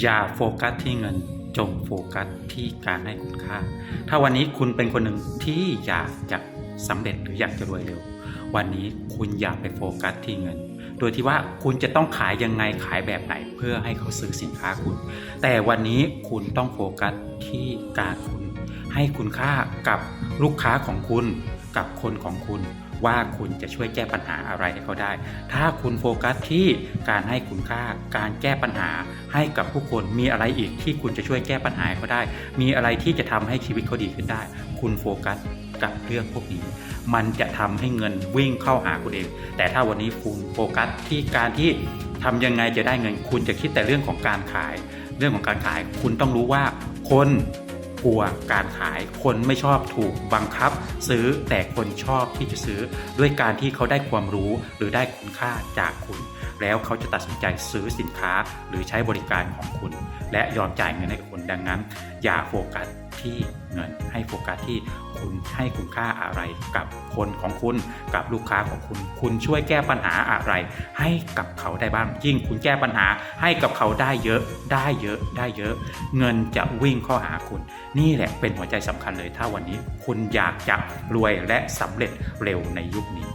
อย่าโฟกัสที่เงินจงโฟกัสที่การให้คุณค่า ถ้าวันนี้คุณเป็นคนหนึ่งที่อยากจะสำเร็จหรืออยากจะรวยเร็ว วันนี้คุณอย่าไปโฟกัสที่เงิน โดยที่ว่าคุณจะต้องขายยังไงขายแบบไหนเพื่อให้เขาซื้อสินค้าคุณ แต่วันนี้คุณต้องโฟกัสที่การคุณ ให้คุณค่ากับลูกค้าของคุณ กับคนของคุณ ว่าคุณจะช่วยแก้ปัญหาอะไรให้เขาได้ ถ้าคุณโฟกัสที่การให้คุณค่า การแก้ปัญหาให้กับผู้คนมีอะไรอีกที่คุณจะช่วยแก้ปัญหาเขาได้ มีอะไรที่จะทำให้ชีวิตเขาดีขึ้นได้ คุณโฟกัสกับเรื่องพวกนี้ มันจะทำให้เงินวิ่งเข้าหาคุณเอง แต่ถ้าวันนี้คุณโฟกัสที่การที่ทำยังไงจะได้เงิน คุณจะคิดแต่เรื่องของการขาย เรื่องของการขาย คุณต้องรู้ว่าคน กลัวการขายคนไม่ชอบถูกบังคับ ซื้อแต่คนชอบที่จะซื้อ ด้วยการที่เขาได้ความรู้หรือได้คุณค่าจากคุณ แล้วเขาจะตัดสินใจซื้อสินค้าหรือใช้บริการของคุณ และยอมจ่ายเงินให้กับคุณดังนั้น อย่าโฟกัส ที่เงินให้โฟกัสที่คุณให้คุณค่าอะไรกับคนของคุณกับลูกค้าของคุณ คุณช่วยแก้ปัญหาอะไร ให้กับเขาได้บ้างยิ่งคุณแก้ปัญหา ให้กับเขาได้เยอะได้เยอะได้เยอะ เงินจะวิ่งเข้าหาคุณ นี่แหละเป็นหัวใจสำคัญเลยถ้าวันนี้ คุณอยากจะรวยและสำเร็จเร็วในยุคนี้